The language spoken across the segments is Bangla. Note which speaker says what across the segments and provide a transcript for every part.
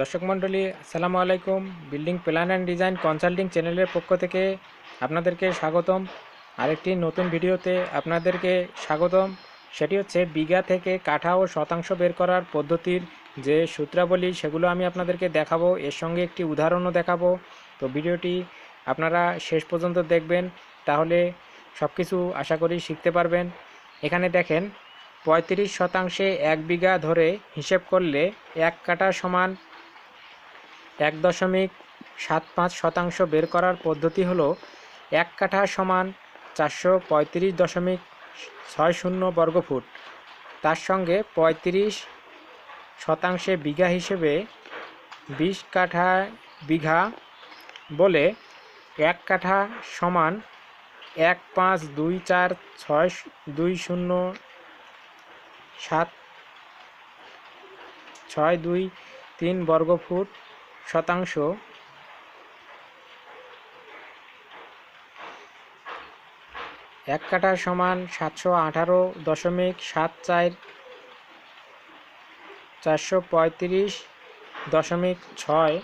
Speaker 1: দর্শক মণ্ডলী, আসসালামু আলাইকুম। Building plan and design consulting চ্যানেলের পক্ষ থেকে আপনাদেরকে স্বাগতম। আরেকটি নতুন ভিডিওতে আপনাদেরকে স্বাগতম। সেটি হচ্ছে বিঘা থেকে কাঠা ও শতাংশ বের করার পদ্ধতির যে সূত্রাবলী, সেগুলো আমি আপনাদেরকে দেখাবো। এর সঙ্গে একটি উদাহরণও দেখাবো। তো ভিডিওটি আপনারা শেষ পর্যন্ত দেখবেন, তাহলে সব কিছু আশা করি শিখতে পারবেন। এখানে দেখেন, পঁয়ত্রিশ শতাংশে এক বিঘা ধরে হিসেব করলে এক কাঠা সমান এক দশমিক সাত পাঁচ শতাংশ বের করার পদ্ধতি হলো এক কাঠা সমান চারশো পঁয়ত্রিশ দশমিক ছয় শূন্য বর্গফুট। তার সঙ্গে পঁয়ত্রিশ শতাংশে বিঘা হিসেবে বিশ কাঠা বিঘা বলে এক কাঠা সমান এক পাঁচ দুই চার ছয় দুই শূন্য সাত ছয় দুই তিন বর্গফুট। শতাংশ। এক কাঠা সমান সাতশো আঠারো দশমিক সাত চার চারশো পঁয়ত্রিশ দশমিক ছয়।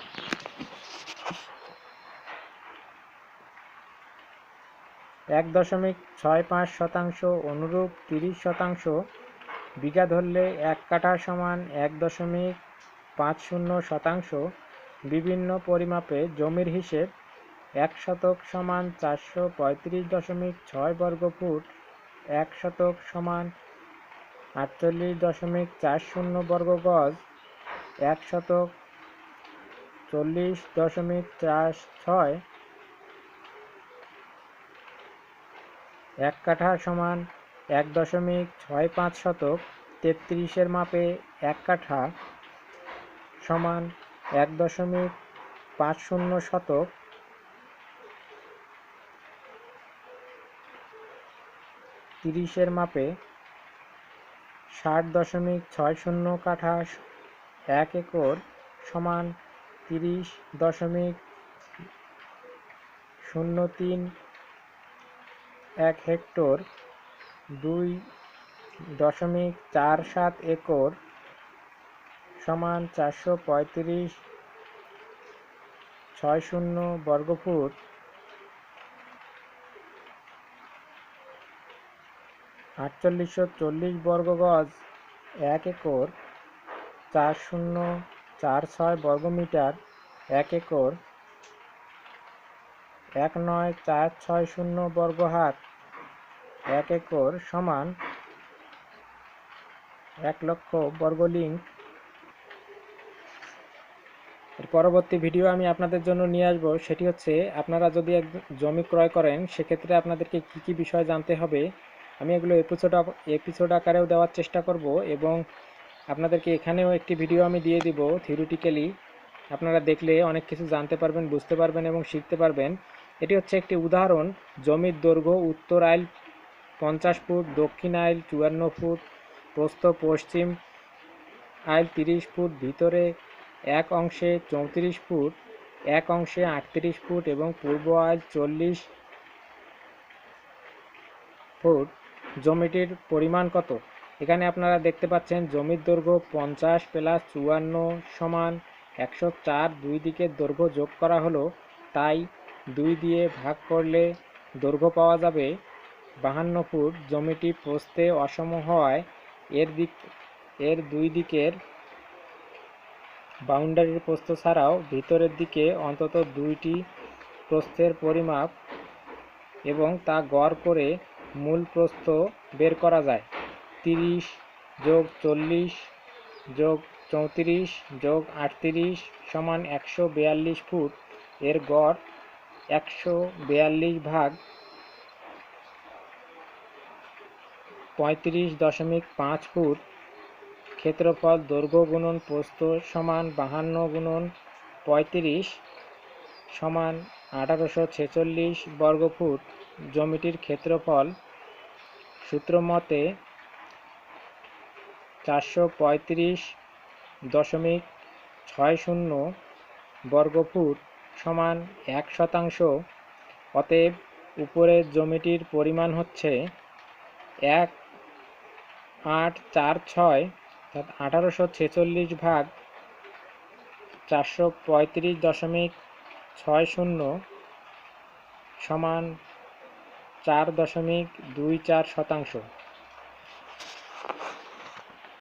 Speaker 1: এক দশমিক ছয় পাঁচ শতাংশ অনুরূপ তিরিশ শতাংশ। বিঘা ধরলে এক কাঠা সমান এক দশমিক পাঁচ শূন্য শতাংশ। বিভিন্ন পরিমাপে জমির হিসেব এক শতক সমান চারশো পঁয়ত্রিশ দশমিক ছয় বর্গ ফুট, এক শতক সমান আটচল্লিশ দশমিক চার শূন্য বর্গ গজ, এক শতক চল্লিশ দশমিক চার ছয়, এক কাঠা সমান এক দশমিক ছয় পাঁচ শতক, তেত্রিশের মাপে এক কাঠা সমান এক দশমিক পাঁচ শূন্য শতক। তিরিশের মাপে ষাট দশমিক ছয় শূন্য কাঠা এক একর সমান তিরিশ দশমিক শূন্য তিন এক হেক্টর, দুই দশমিক চার সাত একর সমান চারশো পঁয়ত্রিশ, ছয় শূন্য বর্গফুট। আটচল্লিশশো চল্লিশ বর্গ গজ এক একর, চার শূন্য চার ছয় বর্গমিটার, এক একর, এক নয় চার ছয় শূন্য বর্গ হাত এক একর সমান এক লক্ষ বর্গ লিঙ্ক এর পরবর্তী ভিডিও আমি আপনাদের জন্য নিয়ে আসব। সেটি হচ্ছে, আপনারা যদি এক জমি ক্রয় করেন, সেক্ষেত্রে আপনাদেরকে কি কি বিষয় জানতে হবে? আমি এগুলো এপিসোড এপিসোড আকারেও দেওয়ার চেষ্টা করব এবং আপনাদেরকে এখানেও একটি ভিডিও আমি দিয়ে দিব থিওরিটিক্যালি আপনারা দেখলে অনেক কিছু জানতে পারবেন, বুঝতে পারবেন এবং শিখতে পারবেন। এটি হচ্ছে একটি উদাহরণ। জমির দৈর্ঘ্য উত্তর আইল পঞ্চাশ ফুট, দক্ষিণ আইল চুয়ান্ন ফুট, প্রস্থ পশ্চিম আইল তিরিশ ফুট, ভিতরে এক অংশে চৌত্রিশ ফুট, এক অংশে আটত্রিশ ফুট এবং পূর্ব আইল চল্লিশ ফুট। জমিটির পরিমাণ কত? এখানে আপনারা দেখতে পাচ্ছেন জমির দৈর্ঘ্য পঞ্চাশ প্লাস চুয়ান্ন সমান একশো চার। দুই দিকের দৈর্ঘ্য যোগ করা হলো, তাই দুই দিয়ে ভাগ করলে দৈর্ঘ্য পাওয়া যাবে বাহান্ন ফুট। জমিটি প্রস্থে অসম হওয়ায় এর দিক, এর দুই দিকের বাউন্ডারির প্রস্থ ছাড়াও ভিতরের দিকে অন্তত দুইটি প্রস্থের পরিমাপ এবং তা গড় করে মূল প্রস্থ বের করা যায়। তিরিশ যোগ চল্লিশ যোগ চৌত্রিশ যোগ আটত্রিশ সমান একশো বিয়াল্লিশ ফুট। এর গড় একশো বিয়াল্লিশ ভাগ পঁয়ত্রিশ দশমিক পাঁচ ফুট। ক্ষেত্রফল, দৈর্ঘ্য গুণন, প্রস্থ সমান বাহান্ন গুণন পঁয়ত্রিশ সমান আঠারোশো ছেচল্লিশ বর্গফুট জমিটির ক্ষেত্রফল। সূত্র মতে চারশো পঁয়ত্রিশ দশমিক ছয় শূন্য বর্গফুট সমান এক শতাংশ। অতএব উপরের জমিটির পরিমাণ হচ্ছে এক আট চার ছয় অর্থাৎ আঠারোশো ছেচল্লিশ ভাগ চারশো পঁয়ত্রিশ দশমিক ছয় শূন্য সমান চার দশমিক দুই চার শতাংশ।